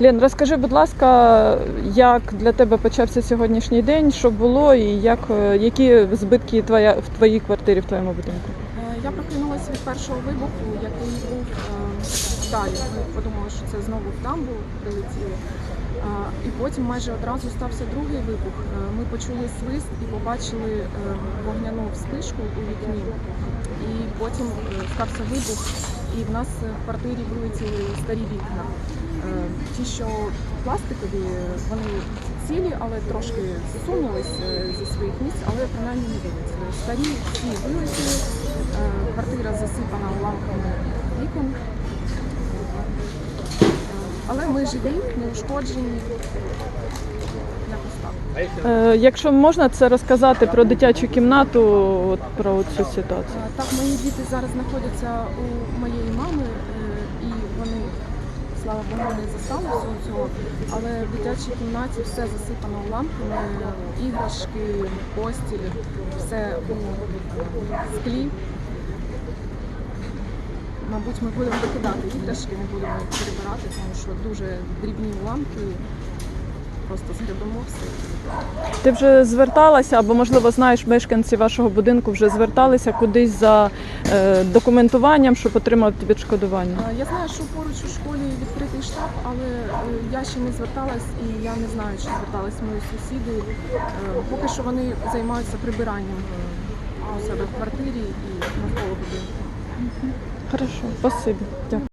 Лен, розкажи, будь ласка, як для тебе почався сьогоднішній день, що було і як, е, які збитки твоя, в твоїй квартирі, в твоєму будинку? Е, Я прокинулася від першого вибуху, який був е, далі. Ми подумали, що це знову в дамбу прилетіло. І потім майже одразу стався другий вибух. Ми почули свист і побачили вогняну вспишку у вікні. І потім стався вибух, і в нас в квартирі вилетіли старі вікна. Е, Ті, що пластикові, вони цілі, але трошки зсунулись е, зі своїх місць, але принаймні не вилетіли. Старі всі вилетіли, е, квартира засипана уламками вікон. Е, Але ми живі, не ушкоджені. Е, якщо можна це розказати про дитячу кімнату, от, про цю ситуацію. Так, мої діти зараз знаходяться у моєї мами, і слава Богу, всього цього. Але в дитячій кімнаті все засипано лампами, іграшки, постіль, все у склі. Мабуть, ми будемо викидати іграшки, не будемо їх перебирати, тому що дуже дрібні уламки. Просто все. Ти вже зверталася, або можливо знаєш, мешканці вашого будинку вже зверталися кудись за е, документуванням, щоб отримати відшкодування. Я знаю, що поруч у школі відкритий штаб, але е, я ще не зверталась і я не знаю, чи звертались мої сусіди. Е, Поки що вони займаються прибиранням е, у себе в квартирі і навколо будинку. Хорошо, спасибі. Дякую.